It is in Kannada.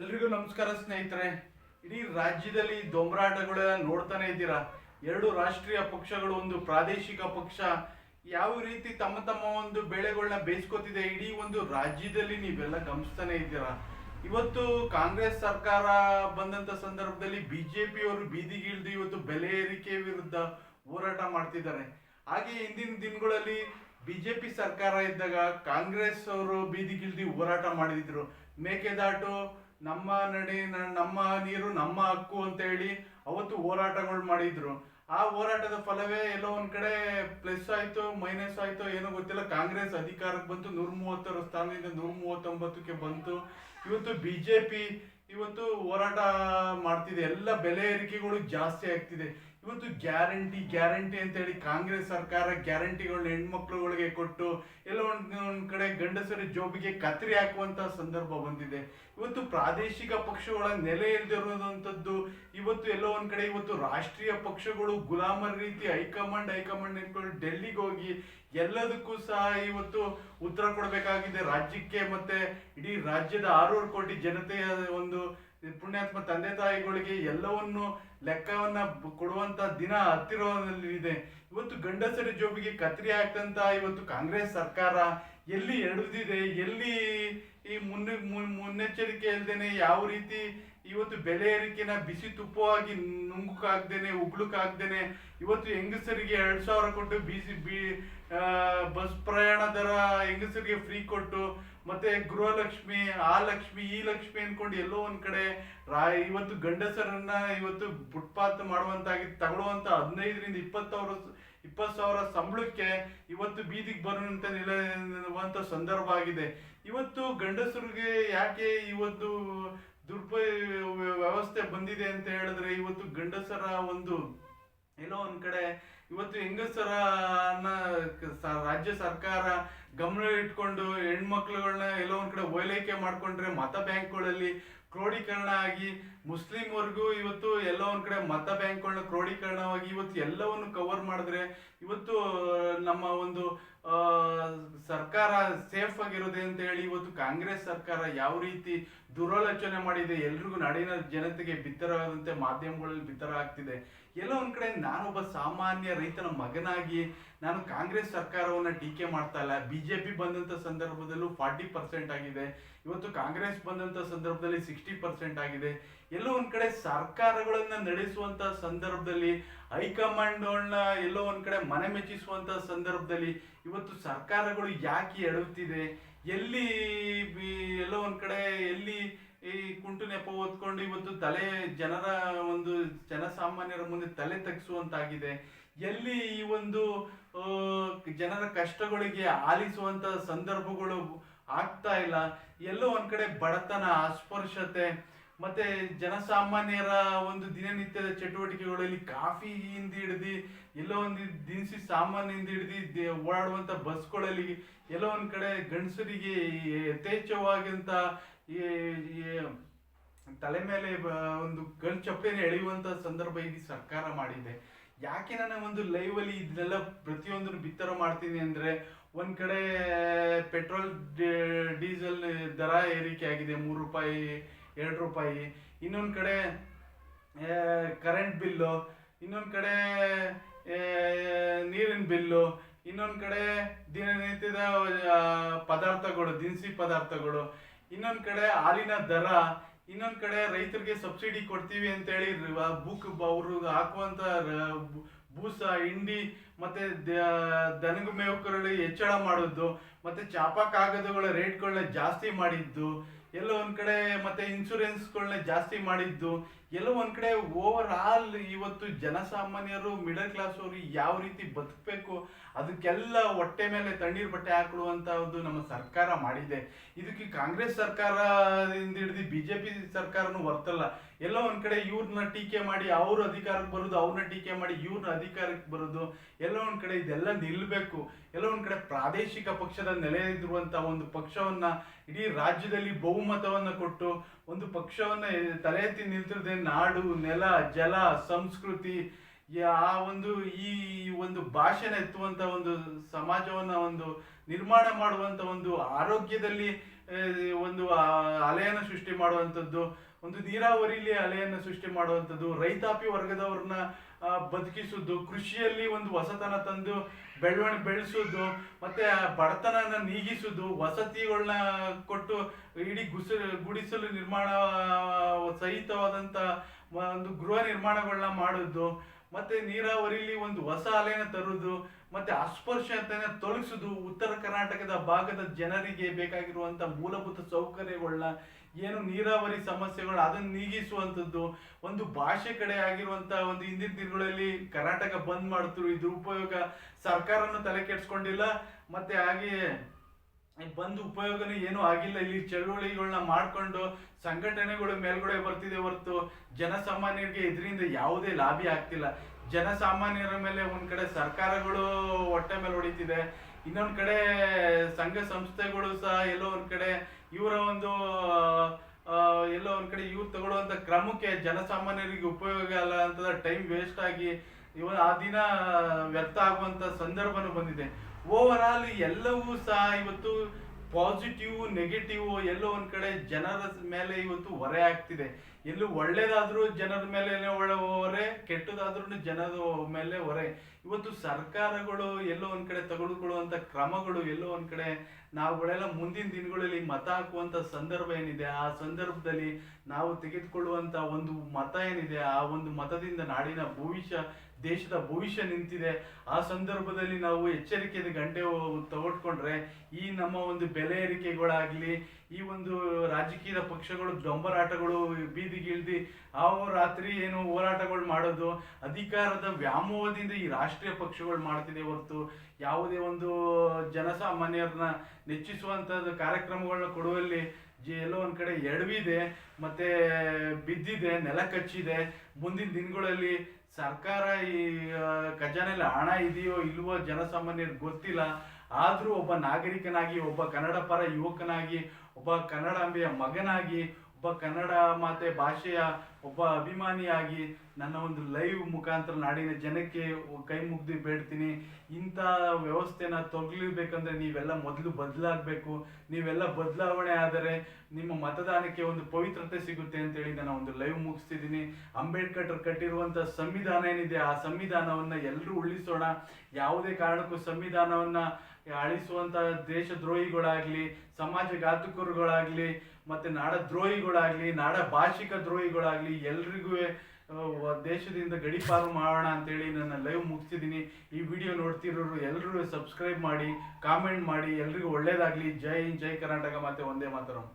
ಎಲ್ರಿಗೂ ನಮಸ್ಕಾರ ಸ್ನೇಹಿತರೆ. ಇಡೀ ರಾಜ್ಯದಲ್ಲಿ ದೊಂಬರಾಟಗಳ ನೋಡ್ತಾನೆ ಇದ್ದೀರಾ? ಎರಡು ರಾಷ್ಟ್ರೀಯ ಪಕ್ಷಗಳು, ಒಂದು ಪ್ರಾದೇಶಿಕ ಪಕ್ಷ. ಯಾವ ರೀತಿ ತಮ್ಮ ತಮ್ಮ ಒಂದು ಬೆಳೆಗಳನ್ನ ಬೇಯಿಸ್ಕೋತಿದೆ ಇಡೀ ಒಂದು ರಾಜ್ಯದಲ್ಲಿ ನೀವೆಲ್ಲ ಗಮನಿಸ್ತಾನೆ ಇದ್ದೀರಾ? ಇವತ್ತು ಕಾಂಗ್ರೆಸ್ ಸರ್ಕಾರ ಬಂದಂತ ಸಂದರ್ಭದಲ್ಲಿ ಬಿಜೆಪಿ ಅವರು ಬೀದಿಗಿಳಿದು ಇವತ್ತು ಬೆಲೆ ಏರಿಕೆ ವಿರುದ್ಧ ಹೋರಾಟ ಮಾಡ್ತಿದ್ದಾರೆ. ಹಾಗೆ ಹಿಂದಿನ ದಿನಗಳಲ್ಲಿ ಬಿಜೆಪಿ ಸರ್ಕಾರ ಇದ್ದಾಗ ಕಾಂಗ್ರೆಸ್ ಅವರು ಬೀದಿಗಿಳಿದು ಹೋರಾಟ ಮಾಡಿದ್ರು. ಮೇಕೆದಾಟು ನಮ್ಮ ನಡಿ ನಮ್ಮ ನೀರು, ನಮ್ಮ ಹಕ್ಕು ಅಂತ ಹೇಳಿ ಅವತ್ತು ಹೋರಾಟಗಳು ಮಾಡಿದ್ರು. ಆ ಹೋರಾಟದ ಫಲವೇ ಎಲ್ಲೋ ಒಂದ್ ಕಡೆ ಪ್ಲಸ್ ಆಯ್ತು, ಮೈನಸ್ ಆಯ್ತು ಏನೋ ಗೊತ್ತಿಲ್ಲ. ಕಾಂಗ್ರೆಸ್ ಅಧಿಕಾರಕ್ಕೆ ಬಂತು ನೂರ ಮೂವತ್ತರ ಸ್ಥಾನದಿಂದ ನೂರ ಮೂವತ್ತೊಂಬತ್ತಕ್ಕೆ ಬಂತು. ಇವತ್ತು ಬಿಜೆಪಿ ಇವತ್ತು ಹೋರಾಟ ಮಾಡ್ತಿದೆ. ಎಲ್ಲ ಬೆಲೆ ಏರಿಕೆಗಳು ಜಾಸ್ತಿ ಆಗ್ತಿದೆ. ಇವತ್ತು ಗ್ಯಾರಂಟಿ ಗ್ಯಾರಂಟಿ ಅಂತ ಹೇಳಿ ಕಾಂಗ್ರೆಸ್ ಸರ್ಕಾರ ಗ್ಯಾರಂಟಿಗಳನ್ನ ಹೆಣ್ಮಕ್ಳುಗಳಿಗೆ ಕೊಟ್ಟು ಎಲ್ಲ ಒಂದ್ ಕಡೆ ಗಂಡಸರ ಜೋಬಿಗೆ ಕತ್ತರಿ ಹಾಕುವಂತ ಸಂದರ್ಭ ಬಂದಿದೆ. ಇವತ್ತು ಪ್ರಾದೇಶಿಕ ಪಕ್ಷಗಳ ನೆಲೆ ಇಲ್ದಿರುವಂತದ್ದು, ಇವತ್ತು ಎಲ್ಲೋ ಒಂದು ಕಡೆ ಇವತ್ತು ರಾಷ್ಟ್ರೀಯ ಪಕ್ಷಗಳು ಗುಲಾಮರ ರೀತಿ ಹೈಕಮಾಂಡ್ ಹೈಕಮಾಂಡ್ ಡೆಲ್ಲಿಗೆ ಹೋಗಿ ಎಲ್ಲದಕ್ಕೂ ಸಹ ಇವತ್ತು ಉತ್ತರ ಕೊಡಬೇಕಾಗಿದೆ. ರಾಜ್ಯಕ್ಕೆ ಮತ್ತೆ ಇಡೀ ರಾಜ್ಯದ ಆರೂರು ಕೋಟಿ ಜನತೆಯ ಒಂದು ಪುಣ್ಯಾತ್ಮ ತಂದೆ ತಾಯಿಗಳಿಗೆ ಎಲ್ಲವನ್ನು ಲೆಕ್ಕವನ್ನ ಕೊಡುವಂತ ದಿನ ಹತ್ತಿರದಲ್ಲಿದೆ. ಇವತ್ತು ಗಂಡಸರ ಜೋಬಿಗೆ ಕತ್ರಿ ಹಾಕ್ತಂತ ಇವತ್ತು ಕಾಂಗ್ರೆಸ್ ಸರ್ಕಾರ ಎಲ್ಲಿ ಎಳೆದಿದೆ, ಎಲ್ಲಿ ಈ ಮುನ್ನ ಮುನ್- ಮುನ್ನೆಚ್ಚರಿಕೆ ಇಲ್ದೇನೆ ಯಾವ ರೀತಿ ಇವತ್ತು ಬೆಲೆ ಏರಿಕೆನ ಬಿಸಿ ತುಪ್ಪವಾಗಿ ನುಂಗಕ್ಕಾಗ್ದೇನೆ ಉಗ್ಲಕ್ಕಾಗ್ದೇನೆ ಇವತ್ತು ಹೆಂಗಸರಿಗೆ ಎರಡು ಸಾವಿರ ಕೊಟ್ಟು ಬಿಸಿ ಬಿ ಬಸ್ ಪ್ರಯಾಣ ದರ ಹೆಂಗಸರಿಗೆ ಫ್ರೀ ಕೊಟ್ಟು, ಮತ್ತೆ ಗೃಹಲಕ್ಷ್ಮಿ ಆ ಲಕ್ಷ್ಮಿ ಈ ಲಕ್ಷ್ಮಿ ಅನ್ಕೊಂಡು ಎಲ್ಲೋ ಒಂದ್ ಕಡೆ ರಾ, ಇವತ್ತು ಗಂಡಸರನ್ನ ಇವತ್ತು ಫುಟ್ಪಾತ್ ಮಾಡುವಂತಾಗಿ ತಗೊಳ್ಳುವಂತ ಹದಿನೈದರಿಂದ ಇಪ್ಪತ್ತು ಸಾವಿರ ಇಪ್ಪತ್ತು ಸಾವಿರ ಸಂಬಳಕ್ಕೆ ಇವತ್ತು ಬೀದಿಗೆ ಬರುವಂತ ನಿಲ್ಲುವಂತ ಸಂದರ್ಭ ಆಗಿದೆ. ಇವತ್ತು ಗಂಡಸರಿಗೆ ಯಾಕೆ ಇವತ್ತು ದುರುಪಯೋಗ ವ್ಯವಸ್ಥೆ ಬಂದಿದೆ ಅಂತ ಹೇಳಿದ್ರೆ ಇವತ್ತು ಗಂಡಸರ ಒಂದು, ಎಲ್ಲೋ ಒಂದ್ ಕಡೆ ಇವತ್ತು ಹೆಂಗಸರನ್ನ ರಾಜ್ಯ ಸರ್ಕಾರ ಗಮನ ಇಟ್ಕೊಂಡು ಹೆಣ್ಮಕ್ಳುಗಳನ್ನ ಎಲ್ಲೋ ಒಂದ್ ಕಡೆ ಓಲೈಕೆ ಮಾಡ್ಕೊಂಡ್ರೆ ಮತ ಬ್ಯಾಂಕ್ಗಳಲ್ಲಿ ಕ್ರೋಢೀಕರಣ ಆಗಿ ಮುಸ್ಲಿಂ ವರ್ಗೂ ಇವತ್ತು ಎಲ್ಲ ಒಂದ್ ಕಡೆ ಮತ ಬ್ಯಾಂಕ್ಗಳನ್ನ ಕ್ರೋಢೀಕರಣವಾಗಿ ಇವತ್ತು ಎಲ್ಲವನ್ನು ಕವರ್ ಮಾಡಿದ್ರೆ ಇವತ್ತು ನಮ್ಮ ಒಂದು ಸರ್ಕಾರ ಸೇಫ್ ಆಗಿರೋದೆ ಅಂತ ಹೇಳಿ ಇವತ್ತು ಕಾಂಗ್ರೆಸ್ ಸರ್ಕಾರ ಯಾವ ರೀತಿ ದುರಾಲೋಚನೆ ಮಾಡಿದೆ, ಎಲ್ರಿಗೂ ನಾಡಿನ ಜನತೆಗೆ ಬಿತ್ತರವಾದಂತೆ ಮಾಧ್ಯಮಗಳಲ್ಲಿ ಬಿತ್ತರ ಆಗ್ತಿದೆ. ಎಲ್ಲೋ ಒಂದ್ ಕಡೆ ನಾನೊಬ್ಬ ಸಾಮಾನ್ಯ ರೈತನ ಮಗನಾಗಿ ನಾನು ಕಾಂಗ್ರೆಸ್ ಸರ್ಕಾರವನ್ನ ಟೀಕೆ ಮಾಡ್ತಾ ಇಲ್ಲ ಬಿಜೆಪಿ ಬಂದಂತ ಸಂದರ್ಭದಲ್ಲೂ ಫಾರ್ಟಿ ಪರ್ಸೆಂಟ್ ಆಗಿದೆ. ಇವತ್ತು ಕಾಂಗ್ರೆಸ್ ಬಂದಂತ ಸಂದರ್ಭದಲ್ಲಿ ಸಿಕ್ಸ್ಟಿ ಪರ್ಸೆಂಟ್ ಆಗಿದೆ. ಎಲ್ಲೋ ಒಂದ್ ಕಡೆ ಸರ್ಕಾರಗಳನ್ನ ನಡೆಸುವಂತ ಸಂದರ್ಭದಲ್ಲಿ ಹೈಕಮಾಂಡ್ಗಳನ್ನ ಎಲ್ಲೋ ಒಂದ್ ಕಡೆ ಮನೆ ಮೆಚ್ಚಿಸುವಂತ ಸಂದರ್ಭದಲ್ಲಿ ಇವತ್ತು ಸರ್ಕಾರಗಳು ಯಾಕೆ ಎಡುತ್ತಿದೆ ಎಲ್ಲಿ ಎಲ್ಲೋ ಒಂದ್ ಕಡೆ ಎಲ್ಲಿ ಈ ಕುಂಟು ನೆಪ ಓದ್ಕೊಂಡು ಇವತ್ತು ತಲೆ ಜನರ ಒಂದು ಜನಸಾಮಾನ್ಯರ ಮುಂದೆ ತಲೆ ತಗ್ಸುವಂತಾಗಿದೆ. ಎಲ್ಲಿ ಈ ಒಂದು ಜನರ ಕಷ್ಟಗಳಿಗೆ ಆಲಿಸುವಂತ ಸಂದರ್ಭಗಳು ಆಗ್ತಾ ಇಲ್ಲ. ಎಲ್ಲೋ ಒಂದ್ ಕಡೆ ಬಡತನ ಅಸ್ಪರ್ಶತೆ ಮತ್ತೆ ಜನಸಾಮಾನ್ಯರ ಒಂದು ದಿನನಿತ್ಯದ ಚಟುವಟಿಕೆಗಳಲ್ಲಿ ಕಾಫಿ ಕಾಫಿಯಿಂದ ಹಿಡ್ದು, ಎಲ್ಲೋ ಒಂದು ದಿನಸಿ ಸಾಮಾನಿಂದ ಹಿಡ್ದು ಓಡಾಡುವಂತ ಬಸ್ಗಳಲ್ಲಿ ಎಲ್ಲೋ ಒಂದ್ ಕಡೆ ಗಂಡಸರಿಗೆ ಯಥೇಚ್ಛವಾಗಿಂತ ಈ ತಲೆ ಮೇಲೆ ಒಂದು ಗಂಡು ಚಪ್ಪೆನ ಎಳೆಯುವಂತ ಸಂದರ್ಭ ಇಲ್ಲಿ ಸರ್ಕಾರ ಮಾಡಿದೆ. ಯಾಕೆ ನಾನು ಒಂದು ಲೈವ್ ಅಲ್ಲಿ ಇದನ್ನೆಲ್ಲ ಪ್ರತಿಯೊಂದನ್ನು ಬಿತ್ತರ ಮಾಡ್ತೀನಿ ಅಂದ್ರೆ ಒಂದ್ ಕಡೆ ಪೆಟ್ರೋಲ್ ಡೀಸೆಲ್ ದರ ಏರಿಕೆ ಆಗಿದೆ, ಮೂರು ರೂಪಾಯಿ, ಎರಡು ರೂಪಾಯಿ. ಇನ್ನೊಂದ್ ಕಡೆ ಕರೆಂಟ್ ಬಿಲ್ಲು ಇನ್ನೊಂದ್ ಕಡೆ ನೀರಿನ ಬಿಲ್ಲು ಇನ್ನೊಂದ್ ಕಡೆ ದಿನನಿತ್ಯದ ಪದಾರ್ಥಗಳು, ದಿನಸಿ ಪದಾರ್ಥಗಳು. ಇನ್ನೊಂದ್ ಕಡೆ ಹಾಲಿನ ದರ, ಇನ್ನೊಂದು ಕಡೆ ರೈತರಿಗೆ ಸಬ್ಸಿಡಿ ಕೊಡ್ತೀವಿ ಅಂತ ಹೇಳಿ ಬುಕ್ ಅವರು ಬು- ಬೂಸ, ಹಿಂಡಿ, ಮತ್ತೆ ದನಗ ಮೇವಕರಲ್ಲಿ ಹೆಚ್ಚಳ ಮಾಡೋದು ಮತ್ತೆ ಚಾಪ ಕಾಗದಗಳ ರೇಟ್ಗಳನ್ನ ಜಾಸ್ತಿ ಮಾಡಿದ್ದು ಎಲ್ಲೋ ಒಂದ್ ಕಡೆ ಮತ್ತೆ ಇನ್ಶೂರೆನ್ಸ್ಗಳನ್ನ ಜಾಸ್ತಿ ಮಾಡಿದ್ದು, ಎಲ್ಲೋ ಒಂದ್ ಕಡೆ ಓವರ್ ಆಲ್ ಇವತ್ತು ಜನಸಾಮಾನ್ಯರು ಮಿಡಲ್ ಕ್ಲಾಸ್ ಅವರು ಯಾವ ರೀತಿ ಬದುಕಬೇಕು, ಅದಕ್ಕೆಲ್ಲ ಹೊಟ್ಟೆ ಮೇಲೆ ತಣ್ಣೀರ್ ಬಟ್ಟೆ ಹಾಕೊಳ್ಳುವಂತ ಒಂದು ನಮ್ಮ ಸರ್ಕಾರ ಮಾಡಿದೆ. ಇದಕ್ಕೆ ಕಾಂಗ್ರೆಸ್ ಸರ್ಕಾರದಿಂದ ಹಿಡಿದು ಬಿಜೆಪಿ ಸರ್ಕಾರನು ವರ್ತಲ್ಲ ಎಲ್ಲೋ ಒಂದ್ ಕಡೆ ಇವ್ರನ್ನ ಟೀಕೆ ಮಾಡಿ ಅವ್ರ ಅಧಿಕಾರಕ್ಕೆ ಬರೋದು ಅವ್ರನ್ನ ಟೀಕೆ ಮಾಡಿ ಇವ್ರನ್ನ ಅಧಿಕಾರಕ್ಕೆ ಬರೋದು, ಎಲ್ಲೋ ಒಂದ್ ಕಡೆ ಇದೆಲ್ಲ ನಿಲ್ಬೇಕು. ಎಲ್ಲೋ ಒಂದ್ ಕಡೆ ಪ್ರಾದೇಶಿಕ ಪಕ್ಷದ ನೆಲೆ ಒಂದು ಪಕ್ಷವನ್ನ ಇಡೀ ರಾಜ್ಯದಲ್ಲಿ ಬಹುಮತವನ್ನು ಕೊಟ್ಟು ಒಂದು ಪಕ್ಷವನ್ನ ತಲೆ ಎತ್ತಿ ನಿಲ್ತಿರದೆ ನಾಡು, ನೆಲ, ಜಲ, ಸಂಸ್ಕೃತಿ ಆ ಒಂದು ಈ ಒಂದು ಭಾಷೆನ ಎತ್ತುವಂಥ ಒಂದು ಸಮಾಜವನ್ನ ಒಂದು ನಿರ್ಮಾಣ ಮಾಡುವಂತ ಒಂದು ಆರೋಗ್ಯದಲ್ಲಿ ಒಂದು ಅಲೆಯನ್ನು ಸೃಷ್ಟಿ ಮಾಡುವಂಥದ್ದು, ಒಂದು ನೀರಾವರಿಲಿ ಅಲೆಯನ್ನು ಸೃಷ್ಟಿ ಮಾಡುವಂಥದ್ದು, ರೈತಾಪಿ ವರ್ಗದವ್ರನ್ನ ಬದುಕಿಸೋದು ಕೃಷಿಯಲ್ಲಿ ಒಂದು ಹೊಸತನ ತಂದು ಬೆಳವಣಿಗೆ ಬೆಳೆಸೋದು ಮತ್ತೆ ಬಡತನ ಬಡತನನ ನೀಗಿಸುವುದು ವಸತಿಗಳನ್ನ ಕೊಟ್ಟು ಇಡೀ ಗುಸ, ಗುಡಿಸಲು ನಿರ್ಮಾಣ ಸಹಿತವಾದಂಥ ಒಂದು ಗೃಹ ನಿರ್ಮಾಣಗಳನ್ನ ಮಾಡೋದು ಮತ್ತೆ ನೀರಾವರಿಲಿ ಒಂದು ಹೊಸ ಅಲೆನ ತರುವುದು ಮತ್ತೆ ಅಸ್ಪೃಶ್ಯತೆಯನ್ನು ತೊಲಗಿಸುವುದು ಉತ್ತರ ಕರ್ನಾಟಕದ ಭಾಗದ ಜನರಿಗೆ ಬೇಕಾಗಿರುವಂತ ಮೂಲಭೂತ ಸೌಕರ್ಯಗಳನ್ನ ಏನು ನೀರಾವರಿ ಸಮಸ್ಯೆಗಳು ಅದನ್ನ ನೀಗಿಸುವಂಥದ್ದು ಒಂದು ಭಾಷೆ ಕಡೆ ಆಗಿರುವಂತ ಒಂದು ಹಿಂದಿನ ದಿನಗಳಲ್ಲಿ ಕರ್ನಾಟಕ ಬಂದ್ ಮಾಡ್ತಿರು ಇದ್ರ ಉಪಯೋಗ ಸರ್ಕಾರನು ತಲೆ ಕೆಡ್ಸ್ಕೊಂಡಿಲ್ಲ, ಮತ್ತೆ ಹಾಗೆಯೇ ಬಂದು ಉಪಯೋಗನೂ ಏನೂ ಆಗಿಲ್ಲ. ಇಲ್ಲಿ ಚಳುವಳಿಗಳನ್ನ ಮಾಡಿಕೊಂಡು ಸಂಘಟನೆಗಳು ಮೇಲ್ಗಡೆ ಬರ್ತಿದೆ ಹೊರತು ಜನಸಾಮಾನ್ಯರಿಗೆ ಇದರಿಂದ ಯಾವುದೇ ಲಾಭಿ ಆಗ್ತಿಲ್ಲ. ಜನಸಾಮಾನ್ಯರ ಮೇಲೆ ಒಂದ್ ಕಡೆ ಸರ್ಕಾರಗಳು ಹೊಟ್ಟೆ ಮೇಲೆ ಹೊಡಿತಿದೆ. ಇನ್ನೊಂದು ಕಡೆ ಸಂಘ ಸಂಸ್ಥೆಗಳು ಸಹ ಎಲ್ಲೋ ಒಂದ್ ಕಡೆ ಇವರ ಒಂದು ಎಲ್ಲೋ ಒಂದ್ ಕಡೆ ಇವ್ರು ತಗೊಳ್ಳುವಂತ ಕ್ರಮಕ್ಕೆ ಜನಸಾಮಾನ್ಯರಿಗೆ ಉಪಯೋಗ ಅಲ್ಲ ಅಂತ ಟೈಮ್ ವೇಸ್ಟ್ ಆಗಿ ಇವ ಆ ದಿನ ವ್ಯರ್ಥ ಆಗುವಂತ ಸಂದರ್ಭನೂ ಬಂದಿದೆ. ಓವರ್ ಆಲ್ ಎಲ್ಲವೂ ಸಹ ಇವತ್ತು ಪಾಸಿಟಿವ್ ನೆಗೆಟಿವ್ ಎಲ್ಲೋ ಒಂದ್ ಕಡೆ ಜನರ ಮೇಲೆ ಇವತ್ತು ಹೊರೆ ಆಗ್ತಿದೆ. ಎಲ್ಲೂ ಒಳ್ಳೇದಾದ್ರೂ ಜನರ ಮೇಲೆ ಹೊರೆ ಕೆಟ್ಟದಾದ್ರೂ ಜನರ ಮೇಲೆ ಹೊರೆ. ಇವತ್ತು ಸರ್ಕಾರಗಳು ಎಲ್ಲೋ ಒಂದ್ ಕಡೆ ತೆಗೆದುಕೊಳ್ಳುವಂತ ಕ್ರಮಗಳು ಎಲ್ಲೋ ಒಂದ್ ಕಡೆ ನಾವುಗಳೆಲ್ಲ ಮುಂದಿನ ದಿನಗಳಲ್ಲಿ ಮತ ಹಾಕುವಂತ ಸಂದರ್ಭ ಏನಿದೆ, ಆ ಸಂದರ್ಭದಲ್ಲಿ ನಾವು ತೆಗೆದುಕೊಳ್ಳುವಂತ ಒಂದು ಮತ ಏನಿದೆ, ಆ ಒಂದು ಮತದಿಂದ ನಾಡಿನ ಭವಿಷ್ಯ, ದೇಶದ ಭವಿಷ್ಯ ನಿಂತಿದೆ. ಆ ಸಂದರ್ಭದಲ್ಲಿ ನಾವು ಎಚ್ಚರಿಕೆಯ ಗಂಟೆ ತಗೊಟ್ಕೊಂಡ್ರೆ ಈ ನಮ್ಮ ಒಂದು ಬೆಲೆ ಏರಿಕೆಗಳಾಗ್ಲಿ ಈ ಒಂದು ರಾಜಕೀಯ ಪಕ್ಷಗಳು, ಡೊಂಬರಾಟಗಳು, ಬೀದಿಗಿಳ್ದಿ ಆ ರಾತ್ರಿ ಏನು ಹೋರಾಟಗಳು ಮಾಡೋದು, ಅಧಿಕಾರದ ವ್ಯಾಮೋಹದಿಂದ ಈ ರಾಷ್ಟ್ರೀಯ ಪಕ್ಷಗಳು ಮಾಡ್ತಿದೆ ಹೊರತು ಯಾವುದೇ ಒಂದು ಜನಸಾಮಾನ್ಯರನ್ನ ನೆಚ್ಚಿಸುವಂಥದ್ದು ಕಾರ್ಯಕ್ರಮಗಳನ್ನ ಕೊಡುವಲ್ಲಿ ಜಿ- ಎಲ್ಲೋ ಒಂದು ಕಡೆ ಎಡವಿದೆ, ಮತ್ತೆ ಬಿದ್ದಿದೆ, ನೆಲ ಕಚ್ಚಿದೆ. ಮುಂದಿನ ದಿನಗಳಲ್ಲಿ ಸರ್ಕಾರ ಈ ಖಜಾನೆಯಲ್ಲಿ ಹಣ ಇದೆಯೋ ಇಲ್ವೋ ಜನಸಾಮಾನ್ಯರಿಗೆ ಗೊತ್ತಿಲ್ಲ. ಆದರೂ ಒಬ್ಬ ನಾಗರಿಕನಾಗಿ, ಒಬ್ಬ ಕನ್ನಡ ಪರ ಯುವಕನಾಗಿ ಒಬ್ಬ ಕನ್ನಡಾಂಬೆಯ ಮಗನಾಗಿ, ಒಬ್ಬ ಕನ್ನಡ ಮಾತೆ ಭಾಷೆಯ ಒಬ್ಬ ಅಭಿಮಾನಿಯಾಗಿ ನನ್ನ ಒಂದು ಲೈವ್ ಮುಖಾಂತರ ನಾಡಿನ ಜನಕ್ಕೆ ಕೈ ಮುಗ್ದು ಬೇಡ್ತೀನಿ. ಇಂಥ ವ್ಯವಸ್ಥೆನ ತೊಗಲಿಬೇಕಂದ್ರೆ ನೀವೆಲ್ಲ ಮೊದಲು ಬದಲಾಗಬೇಕು. ನೀವೆಲ್ಲ ಬದಲಾವಣೆ ಆದರೆ ನಿಮ್ಮ ಮತದಾನಕ್ಕೆ ಒಂದು ಪವಿತ್ರತೆ ಸಿಗುತ್ತೆ ಅಂತೇಳಿ ನಾನು ಒಂದು ಲೈವ್ ಮುಗಿಸ್ತಿದ್ದೀನಿ. ಅಂಬೇಡ್ಕರ್ ಕಟ್ಟಿರುವಂಥ ಸಂವಿಧಾನ ಏನಿದೆ, ಆ ಸಂವಿಧಾನವನ್ನು ಎಲ್ಲರೂ ಉಳಿಸೋಣ. ಯಾವುದೇ ಕಾರಣಕ್ಕೂ ಸಂವಿಧಾನವನ್ನ ಅಳಿಸುವಂತ ದೇಶದ್ರೋಹಿಗಳಾಗ್ಲಿ ಸಮಾಜಘಾತುಕರುಗಳಾಗ್ಲಿ ಮತ್ತೆ ನಾಡ ದ್ರೋಹಿಗಳಾಗ್ಲಿ ನಾಡ ಭಾಷಿಕ ದ್ರೋಹಿಗಳಾಗ್ಲಿ ಎಲ್ರಿಗೂ ದೇಶದಿಂದ ಗಡಿಪಾರು ಮಾಡೋಣ ಅಂತೇಳಿ ನನ್ನ ಲೈವ್ ಮುಗಿಸಿದ್ದೀನಿ. ಈ ವಿಡಿಯೋ ನೋಡ್ತಿರೋರು ಎಲ್ಲರೂ ಸಬ್ಸ್ಕ್ರೈಬ್ ಮಾಡಿ ಕಾಮೆಂಟ್ ಮಾಡಿ ಎಲ್ರಿಗೂ ಒಳ್ಳೇದಾಗ್ಲಿ. ಜೈ ಹಿಂದ್, ಜೈ ಕರ್ನಾಟಕ ಮತ್ತೆ ಒಂದೇ ಮಾತರಂ.